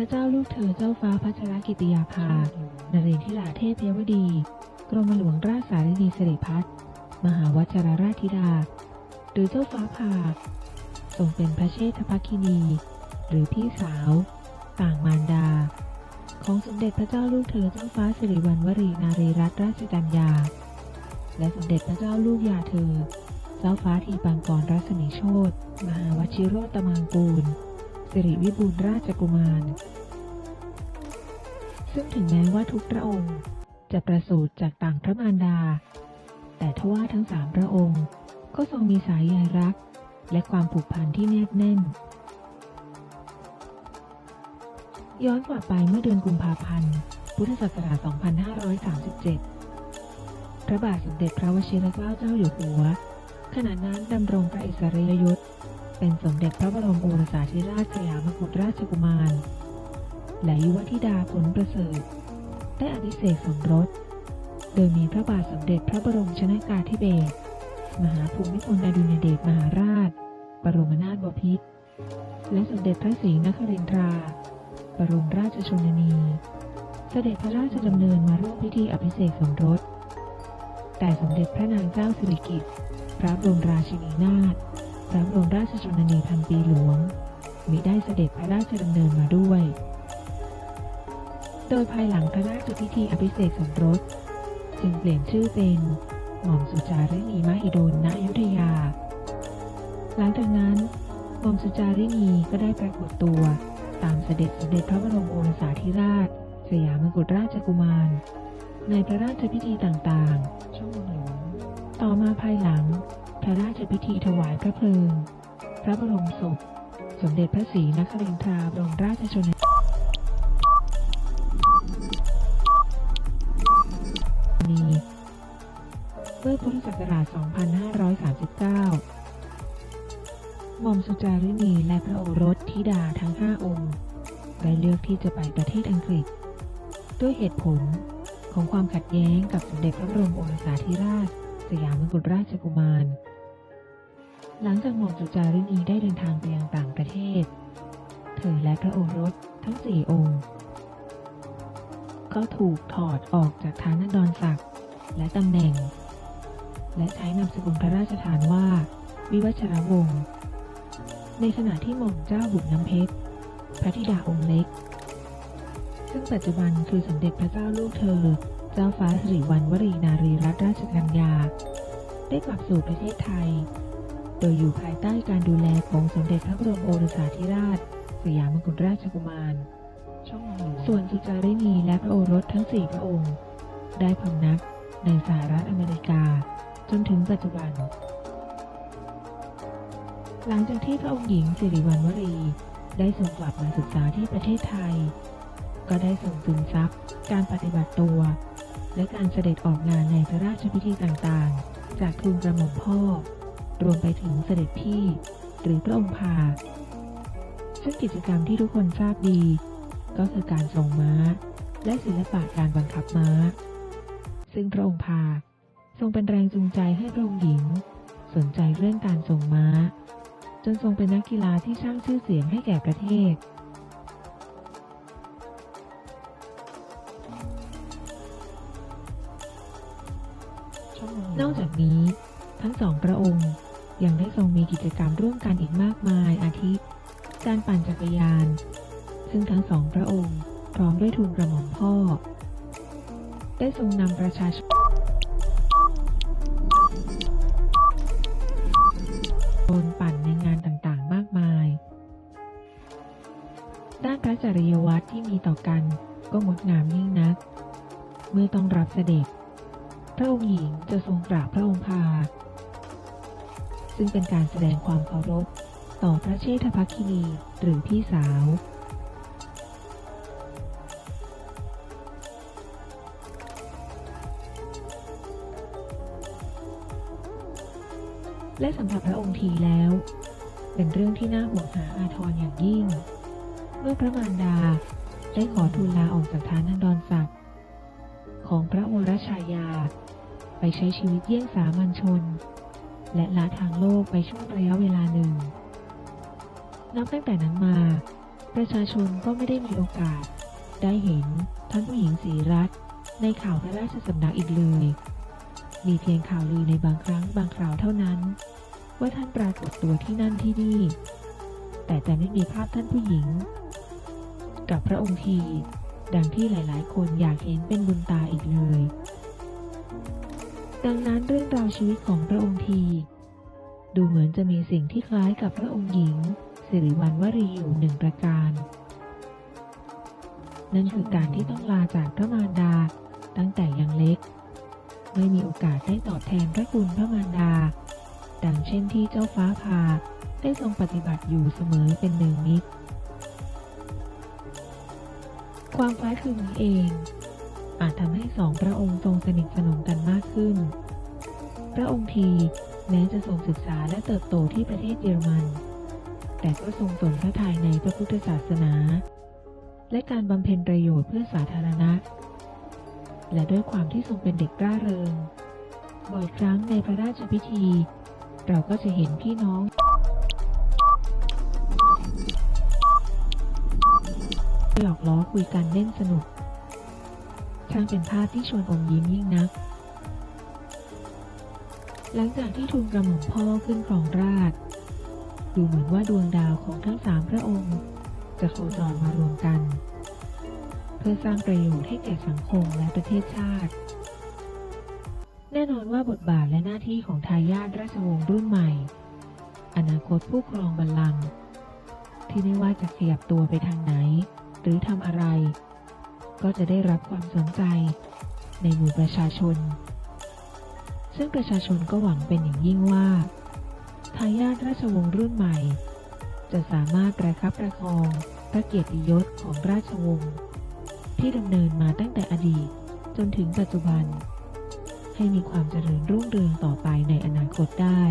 ระเจ้าลูกเธอเจ้าฟ้าพัชรกิติยาภานเรนทิราเทพเยวดี กรมหลวงราชสารินีสิริพัฒน์มหาวชรราชธิดา หรือเจ้าฟ้าผ่าทรงเป็นพระเชษฐภคินี หรือพี่สาว ต่างมารดา ของสมเด็จพระเจ้าลูกเธอเจ้าฟ้าสิริวัณวรีนารีรัตนราชกัญญา และสมเด็จพระเจ้าลูกยาเธอ เจ้าฟ้าทีปังกรรัศมีโชตมหาวชิโรตมังกูล สิริวิบูลราชกุมาร ซึ่งถึงแม้ว่าทุกพระองค์จะประสูติจากต่างพระมารดา แต่ทว่าทั้งสามพระองค์ก็ทรงมีสายใยรัก และความผูกพันที่แนบแน่น ย้อนกลับไปเมื่อเดือนกุมภาพันธ์ พุทธศักราช 2537 พระบาทสมเด็จพระวชิรเกล้าเจ้าอยู่หัว ขณะนั้นดำรงพระอิสริยยศ เป็นสมเด็จพระบรมโอรสาธิราชสยามกุฎราชกุมาร และยุวธิดาผลประเสริฐ ได้อภิเษกสมรส โดยมีพระบาทสมเด็จพระบรมชนากาธิเบศรมหาภูมิพลอดุลยเดชมหาราช บรมนาถบพิตร และสมเด็จพระศรีนครินทรา บรมราชชนนี เสด็จพระราชดำเนินมาร่วมพิธีอภิเษกสมรส แต่สมเด็จพระนางเจ้าสิริกิติ์ พระบรมราชินีนาถ พระบรมราชชนนีพันปีหลวง มิได้เสด็จพระราชดำเนินมาด้วย โดยภายหลังพระราชพิธีอภิเษกสมรส จึงเปลี่ยนชื่อเป็นหม่อมสุจารินีมหิดลณอยุธยา หลังจากนั้นหม่อมสุจารินีก็ได้ปรากฏตัวตามเสด็จสมเด็จพระบรมโอรสาธิราช สยามกุฎราชกุมาร ในพระราชพิธีต่างๆ ช่วงหลวงต่อมาภายหลัง พระราชพิธีถวายพระเพลิง พระบรมศพ สมเด็จพระศรีนครินทราบรมราชชนนีเมื่อพุทธศักราช 2539 หม่อมสุจารินีและพระโอรสธิดาทั้ง 5 องค์ได้เลือกที่จะไปประเทศอังกฤษ ด้วยเหตุผลของความขัดแย้งกับสมเด็จพระบรมโอรสาธิราช สยามกุฎราชกุมาร หลังจากหม่อมสุจารินีได้เดินทางไปยังต่างประเทศ เธอและพระโอรสทั้งสี่องค์ ก็ถูกถอดออกจากฐานันดรศักดิ์และตำแหน่ง และใช้นามสกุลพระราชทานว่า วิวัชรวงศ์ในขณะที่หม่อมเจ้าบุกน้ำเพชร พระธิดาองค์เล็ก ซึ่งปัจจุบันคือสมเด็จพระเจ้าลูกเธอ เจ้าฟ้าสิริวัณวรีนารีรัตนราชกัญญา ได้กลับสู่ประเทศไทย โดยอยู่ภายใต้การดูแลของสมเด็จพระบรมโอรสาธิราช สยามกุฎราชกุมาร ส่วนสุจารินีและพระโอรสทั้งสี่พระองค์ ได้พำนักในสหรัฐอเมริกา จนถึงปัจจุบัน หลังจากที่พระองค์หญิงสิริวัณวรี ได้ส่งกลับมาศึกษาที่ประเทศไทย ก็ได้ส่งซึมซับการปฏิบัติตัว และการเสด็จออกงานในพระราชพิธีต่างๆ จากทูลกระหม่อมพ่อ รวมไปถึงเสด็จพี่ หรือพระองค์พา ซึ่งกิจกรรมที่ทุกคนทราบดี ก็คือการส่งม้า และศิลปะการบังคับม้า ซึ่งพระองค์พา ทรงเป็นแรงจูงใจให้พระองค์หญิง สนใจเรื่องการส่งม้า จนทรงเป็นนักกีฬาที่สร้างชื่อเสียงให้แก่ประเทศนอกจากนี้ ทั้งสองพระองค์ ยังได้ทรงมีกิจกรรมร่วมกันอีกมากมาย อาทิการปั่นจักรยาน ซึ่งทั้งสองพระองค์ พร้อมด้วยทูลกระหม่อมพ่อ ได้ทรงนำประชาชนปั่นในงานต่างๆ มากมาย ด้านพระจริยวัตรที่มีต่อกันก็งดงามยิ่งนัก เมื่อต้องรับเสด็จ พระองค์หญิงจะทรงกราบพระองค์พา ซึ่งเป็นการแสดงความเคารพ ต่อพระเชษฐภคินีหรือพี่สาว และสำหรับพระองค์ทีแล้ว เป็นเรื่องที่น่าห่วงหาอาทรอย่างยิ่ง เมื่อพระมารดาได้ขอทูลลาออกจากฐานันดรศักดิ์ของพระวรชายา ไปใช้ชีวิตเยี่ยงสามัญชน และละทางโลกไปช่วงระยะเวลาหนึ่ง นับตั้งแต่นั้นมา ประชาชนก็ไม่ได้มีโอกาส ได้เห็นท่านผู้หญิงศรีรัตในข่าวพระราชสำนักอีกเลย มีเพียงข่าวลือในบางครั้งบางคราวเท่านั้น ว่าท่านปรากฏตัวที่นั่นที่นี่ แต่จะไม่มีภาพท่านผู้หญิง กับพระองค์ทีดังที่หลายๆ คนอยากเห็นเป็นบุญตาอีกเลย ดังนั้นเรื่องราวชีวิตของพระองค์ที ดูเหมือนจะมีสิ่งที่คล้ายกับพระองค์หญิงสิริวัณวรีอยู่หนึ่งประการ นั่นคือการที่ต้องลาจากพระมารดาตั้งแต่ยังเล็ก ไม่มีโอกาสได้ตอบแทนพระคุณพระมารดา ดังเช่นที่เจ้าฟ้าพาได้ทรงปฏิบัติอยู่เสมอเป็นหนึ่งมิตรความคล้ายคลึงนี้เอง อาจทำให้สองพระองค์ทรงสนิทสนมกันมากขึ้น พระองค์ทีแม้จะทรงศึกษาและเติบโตที่ประเทศเยอรมัน แต่ก็ทรงสนพระทัยในพระพุทธศาสนา และการบำเพ็ญประโยชน์เพื่อสาธารณะ และด้วยความที่ทรงเป็นเด็กร่าเริง บ่อยครั้งในพระราชพิธี เราก็จะเห็นพี่น้องหยอกล้อคุยกันเล่นสนุก ช่างเป็นภาพที่ชวนอมยิ้มยิ่งนัก หลังจากที่ทูลกระหม่อมพ่อขึ้นครองราช ดูเหมือนว่าดวงดาวของทั้งสามพระองค์ จะโคจรมารวมกัน เพื่อสร้างประโยชน์ให้แก่สังคมและประเทศชาติ แน่นอนว่าบทบาทและหน้าที่ของทายาทราชวงศ์รุ่นใหม่ อนาคตผู้ครองบัลลังก์ที่ไม่ว่าจะขยับตัวไปทางไหน หรือทำอะไร ก็จะได้รับความสนใจ ในหมู่ประชาชน ซึ่งประชาชนก็หวังเป็นอย่างยิ่งว่า ทายาทราชวงศ์รุ่นใหม่ จะสามารถประคับประคองพระเกียรติยศของราชวงศ์ที่ดำเนินมาตั้งแต่อดีตจนถึงปัจจุบัน ให้มีความเจริญรุ่งเรืองต่อไปในอนาคตได้